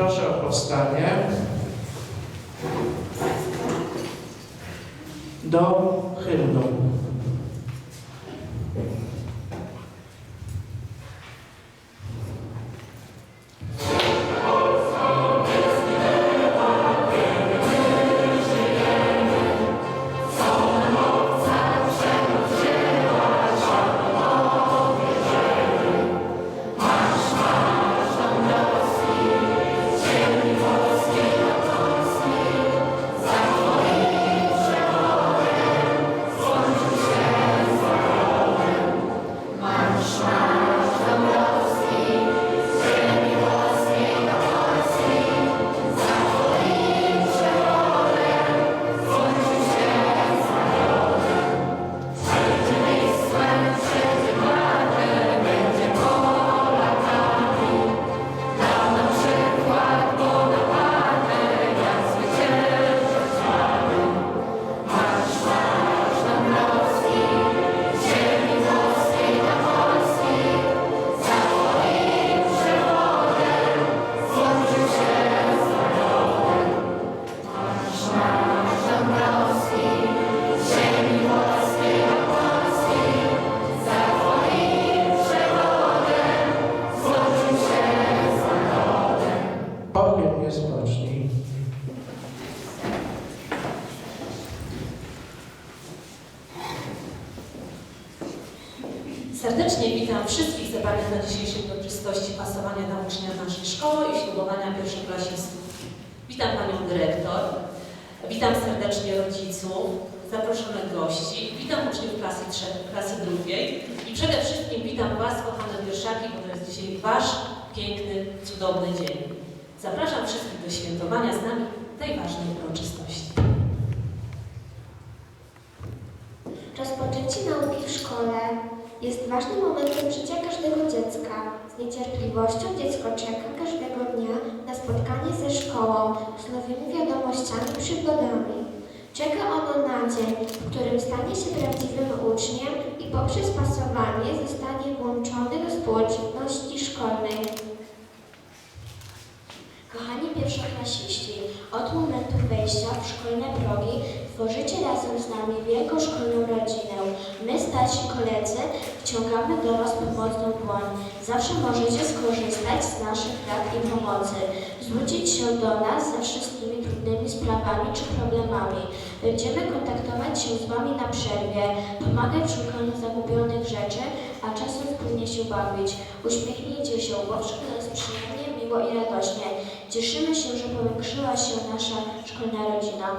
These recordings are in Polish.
Proszę o powstanie. Do hymnu. Serdecznie witam wszystkich zebranych na dzisiejszej uroczystości pasowania na ucznia naszej szkoły i ślubowania pierwszoklasistów. Witam Panią Dyrektor, witam serdecznie rodziców, zaproszonych gości, witam uczniów klasy, klasy drugiej i przede wszystkim witam Was, kochane pierwszaki, bo to jest dzisiaj Wasz piękny, cudowny dzień. Zapraszam wszystkich do świętowania z nami tej ważnej uroczystości. Rozpoczęcie nauki w szkole jest ważnym momentem życia każdego dziecka. Z niecierpliwością dziecko czeka każdego dnia na spotkanie ze szkołą, z nowymi wiadomościami, przygodami. Czeka ono na dzień, w którym stanie się prawdziwym uczniem i poprzez pasowanie zostanie włączony do społeczności szkolnej. Kochani pierwszoklasiści, od momentu wejścia w szkolne progi tworzycie razem z nami wielką szkolną rodzinę. My, starsi koledzy, wciągamy do Was pomocną dłoń. Zawsze możecie skorzystać z naszych rad i pomocy, zwrócić się do nas ze wszystkimi trudnymi sprawami czy problemami. Będziemy kontaktować się z Wami na przerwie, pomagać w szukaniu zagubionych rzeczy, a czasem wspólnie się bawić. Uśmiechnijcie się, bo w szkole jest przyjemnie, miło i radośnie. Cieszymy się, że powiększyła się nasza szkolna rodzina.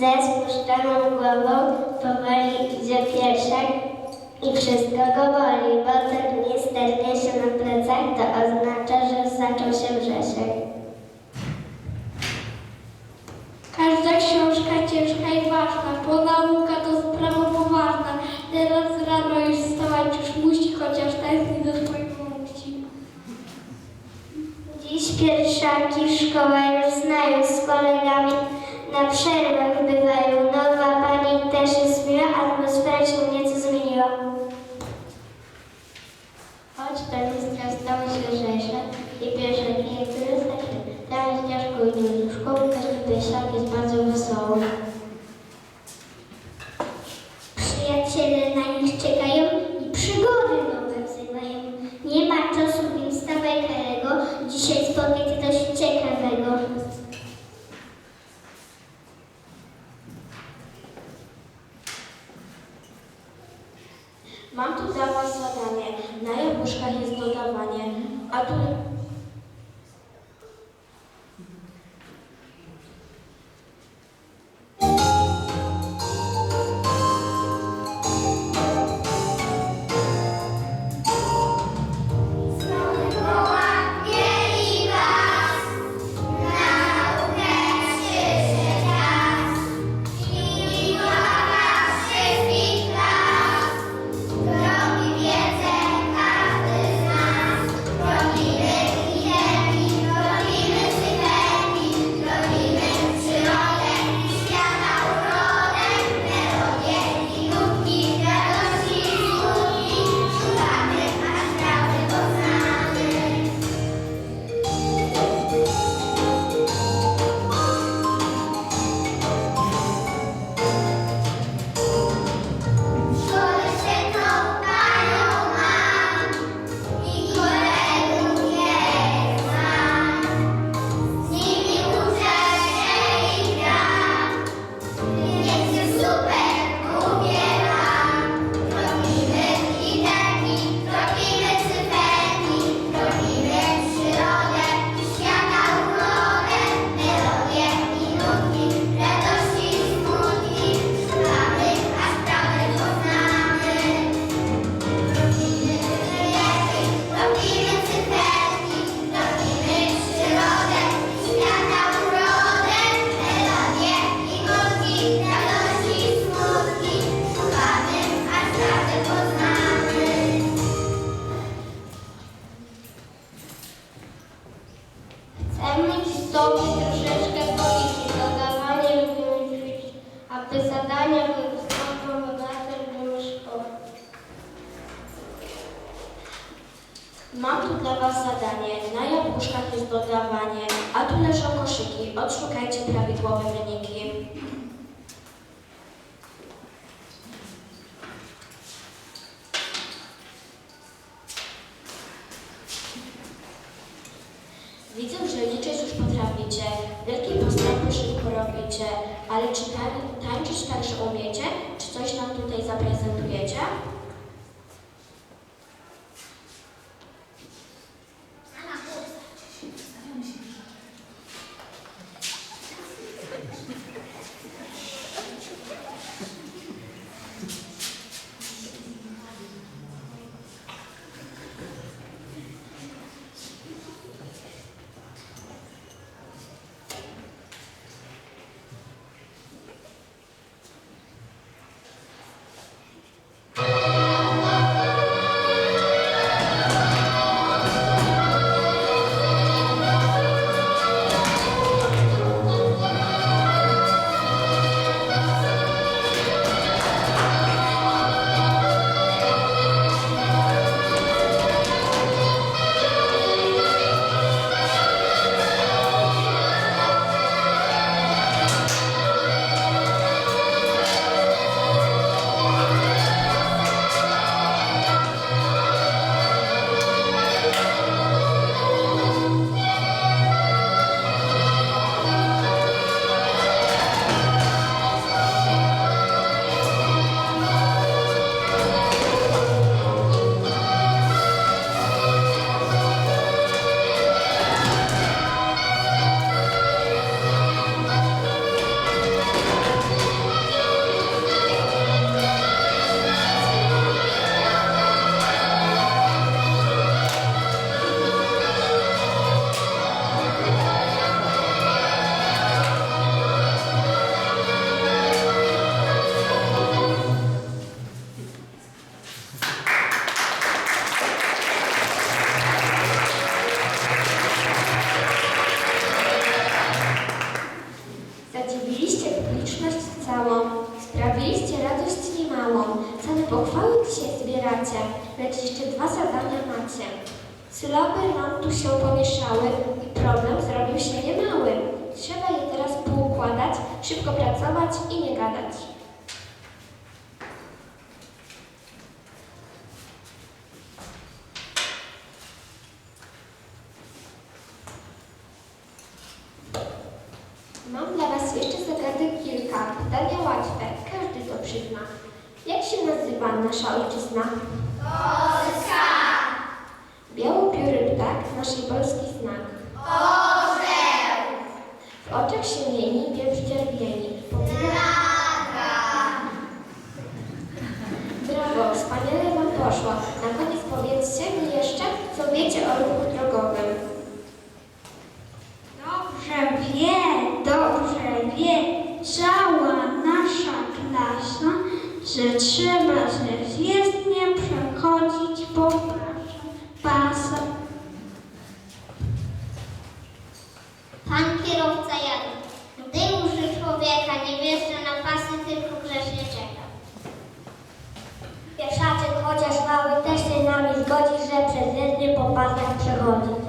Ze spuszczoną głową powoli idzie pieszek i wszystko go boli, bo ten misternie się na plecach, to oznacza, że zaczął się Grzesiek. Każda książka ciężka i ważna, bo nauka to sprawa poważna. Teraz rano już wstawać już musi, chociaż tęskni do swojej mamusi. Dziś pierwszaki szkołę już znają z kolegami. Na przerwach bywają nowa, pani też jest miła, atmosfera się nieco zmieniła. Choć to stało się Grzesiek Emil zdobyć troszeczkę policzy, dodawanie lubią ćwiczyć, a te zadania wystąpią na terenie szkoły. Mam tu dla Was zadanie, na jabłuszkach jest dodawanie, a tu leżą koszyki, odszukajcie prawidłowe wyniki. Mam dla Was jeszcze zagadek kilka. Pytania łatwe, każdy to przyzna. Jak się nazywa nasza ojczyzna? Polska! Białopióry ptak, naszej Polski znak. Orzeł! W oczach się mieni, wieprz czerwieni. Brawo, wspaniale Wam poszło. Na koniec powiedzcie mi jeszcze, co wiecie o ruchu drogowym. Dobrze wie, dobrze wie cała nasza klasa, trzeba ze zjezdnie przechodzić po pasach. Pan kierowca jadą. Gdy uży człowieka nie wjeżdża na pasy, tylko grzecznie czeka. Pieszaczek, chociaż mały, też się z nami zgodzi, że przez jezdnię po pasach przechodzi.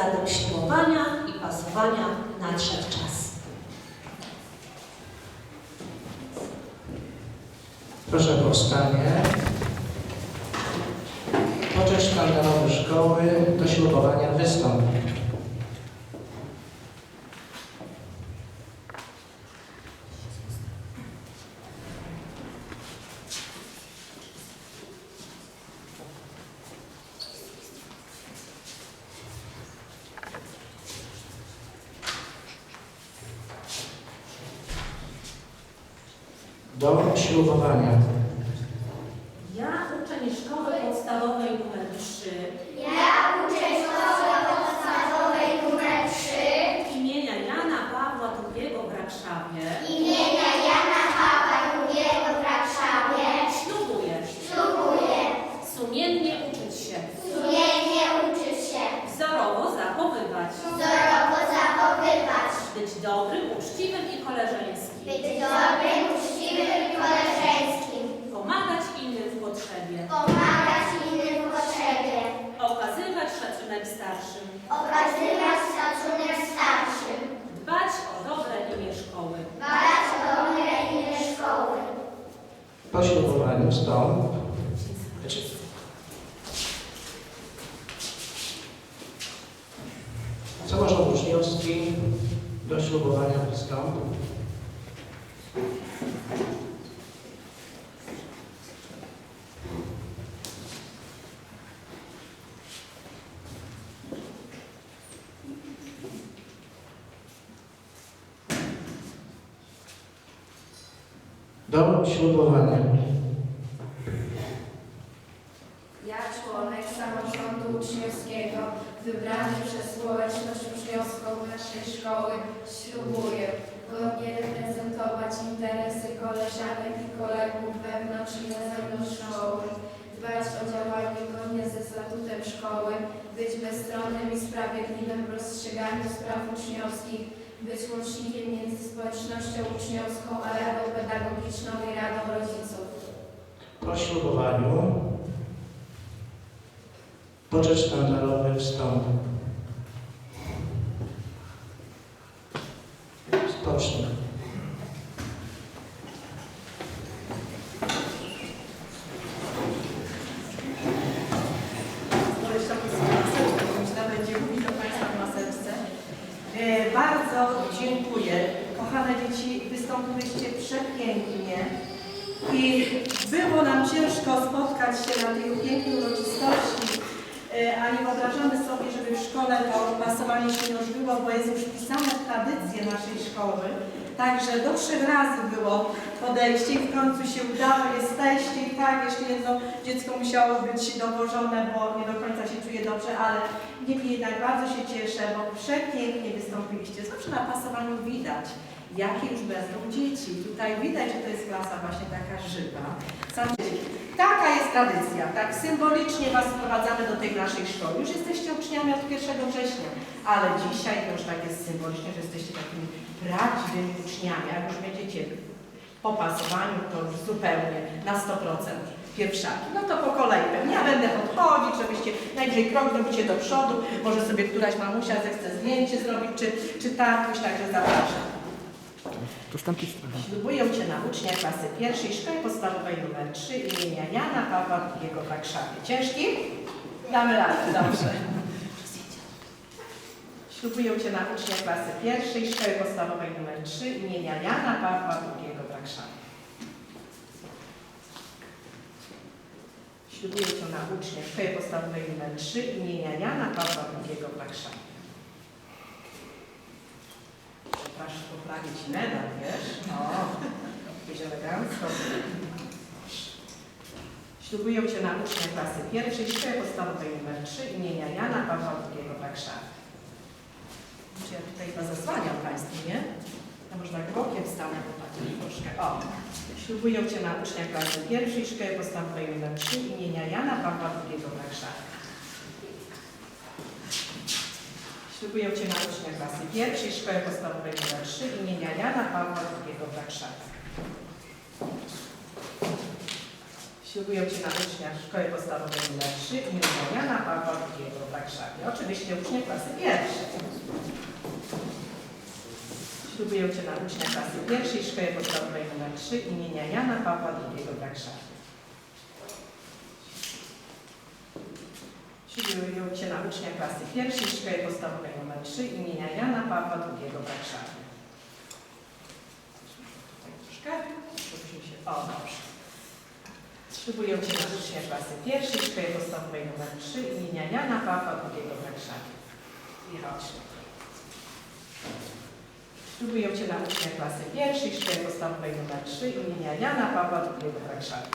zatem siłowania i pasowania nadszedł czas. Proszę powstanie. Poczesz sztandarowy szkoły do ślubowania wystąpi. Samorząd Uczniowski do ślubowania zyskał. do Spraw Uczniowskich być łącznikiem między społecznością uczniowską a Radą Pedagogiczną i Radą Rodziców. Po ślubowaniu poczet sztandarowy wstąpił już wpisane w tradycję naszej szkoły. Także do trzech razy było podejście i w końcu się udało, jesteście i tak, jeszcze jedno dziecko musiało być dowożone, bo nie do końca się czuje dobrze, ale niemniej jednak bardzo się cieszę, bo przepięknie wystąpiliście. Zawsze na pasowaniu widać, jakie już będą dzieci. Tutaj widać, że to jest klasa właśnie taka żywa. Taka jest tradycja, tak symbolicznie Was wprowadzamy do tej naszej szkoły. Już jesteście uczniami od 1 września, ale dzisiaj to już tak jest symbolicznie, że jesteście takimi prawdziwymi uczniami. Jak już będziecie po pasowaniu, to już zupełnie na 100% pierwszaki. No to po kolei pewnie. Ja będę podchodzić, żebyście najwyżej krok zrobicie do przodu. Może sobie któraś mamusia zechce zdjęcie zrobić, czy, czy tatuś, także zapraszam. Ślubuję Cię na ucznia klasy pierwszej szkoły podstawowej nr 3 imienia Jana Pawła II w Warszawie. Ciężki? Damy radę, dobrze. Ślubuję Cię na ucznia klasy pierwszej szkoły podstawowej nr 3 imienia Jana Pawła II w Warszawie. Ślubuję Cię na ucznia szkoły podstawowej nr 3 imienia Jana Pawła II w Warszawie. Proszę poprawić medal, wiesz? O, jakieś elegancko. Ślubuję Cię na ucznia klasy pierwszej szkoły podstawowej nr 3 imienia Jana Pawła II w Warszawie. Czy ja tutaj to zasłaniam Państwu, nie? To może tak bokiem stanę, bo tak troszkę. O, ślubuję Cię na ucznia klasy pierwszej szkoły podstawowej nr 3 imienia Jana Pawła II w Warszawie. Ślubuję Cię na ucznia klasy pierwszej szkoły podstawowej nr 3 imienia Jana Pawła II w Warszawie. Ślubuję Cię na ucznia szkoły podstawowej nr 3 imienia Jana Pawła II w Warszawie. Oczywiście ucznia klasy pierwszej. Ślubuję Cię na ucznia klasy pierwszej szkoły podstawowej nr 3 imienia Jana Pawła II w Warszawie. Ślubuję Cię na ucznia klasy pierwszej szkoły podstawowej nr 3 imienia Jana Pawła II w Warszawie. Tak troszkę, się... O, dobrze. Ślubuję Cię na ucznia klasy pierwszej szkoły podstawowej nr 3 imienia Jana Pawła II w Warszawie. I chodź. Ślubuję Cię na ucznia klasy pierwszej szkoły podstawowej nr 3 imienia Jana Pawła II w Warszawie.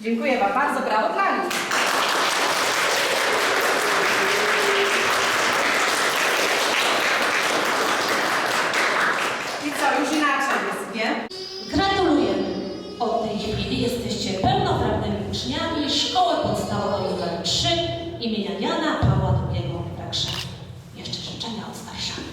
Dziękuję Wam bardzo. Brawo dla nich. Już inaczej jest, nie? Gratulujemy! Od tej chwili jesteście pełnoprawnymi uczniami Szkoły Podstawowej nr 3 imienia Jana Pawła II w Warszawie. Jeszcze życzenia od starszych.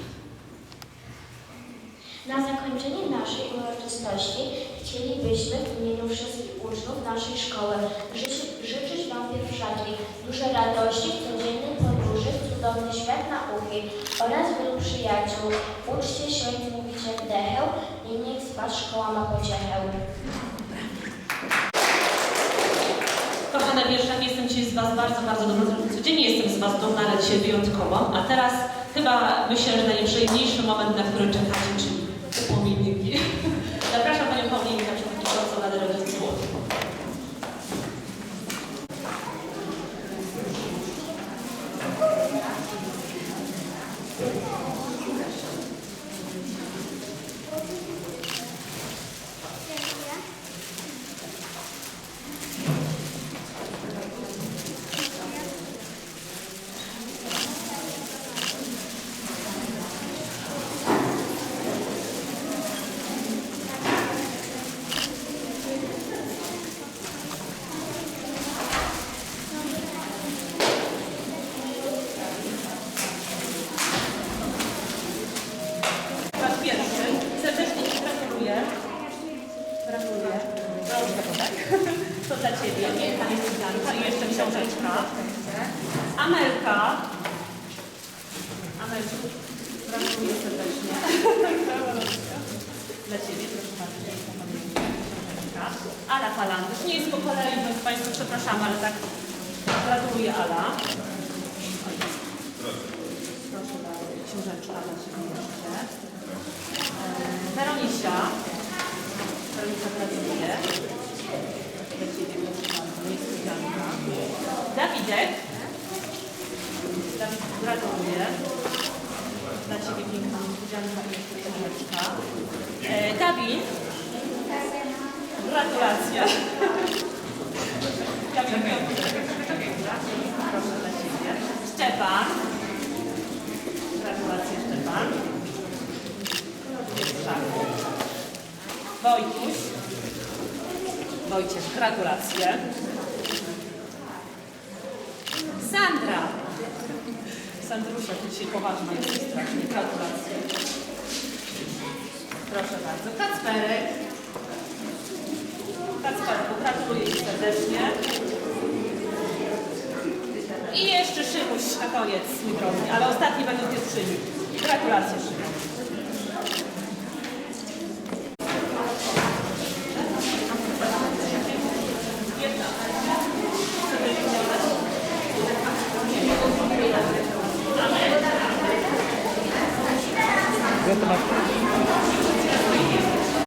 Na zakończenie naszej uroczystości chcielibyśmy w imieniu wszystkich uczniów naszej szkoły życzy, życzyć Wam pierwszaki dużo radości w codziennej podróży w cudowny świat nauki oraz wielu przyjaciół. Uczcie się i wdecheł i niech z Was szkoła ma pociechę. Kochane wierszaki, jestem dzisiaj z Was bardzo, bardzo dumna. Codziennie jestem z Was dumna, ale dzisiaj wyjątkowo. A teraz chyba myślę, że najprzyjemniejszy moment, na który czekacie, czyli upominniki. Zapraszam Panią Paulinę na przewodniczącą Rady Rodziców. Pan pierwszy. Serdecznie Ci gratuluję. Gratuluję. Proszę, tak? To dla Ciebie. Tam jest Janka i jeszcze książeczka. Amelka. Amelku, gratuluję serdecznie. Dla Ciebie, proszę bardzo, piękna pamiątka. Ala Falandysz, nie jest po kolei, więc Państwo przepraszam, ale tak gratuluję Ala. Proszę bardzo, książeczka dla Ciebie jeszcze. E, Weronisia. Weronika gratuluję. Dla Ciebie, proszę bardzo, niespodzianka. Dawidek. Dawid, gratuluję. Dla Ciebie piękna niespodzianka i. E, Gabi. Gratulacje. Gabi, proszę dla Ciebie. Szczepan. Gratulacje Szczepan. Wojtuś. Wojciech, gratulacje. Sandra. Sandrusia, ty dzisiaj poważna jesteś strasznie. Gratulacje. Proszę bardzo. Kacperek. Kacperku, gratuluję Ci serdecznie. I jeszcze Szymuś na koniec, mój drogi, ale ostatni będą pierwszymi. Gratulacje Szymuś.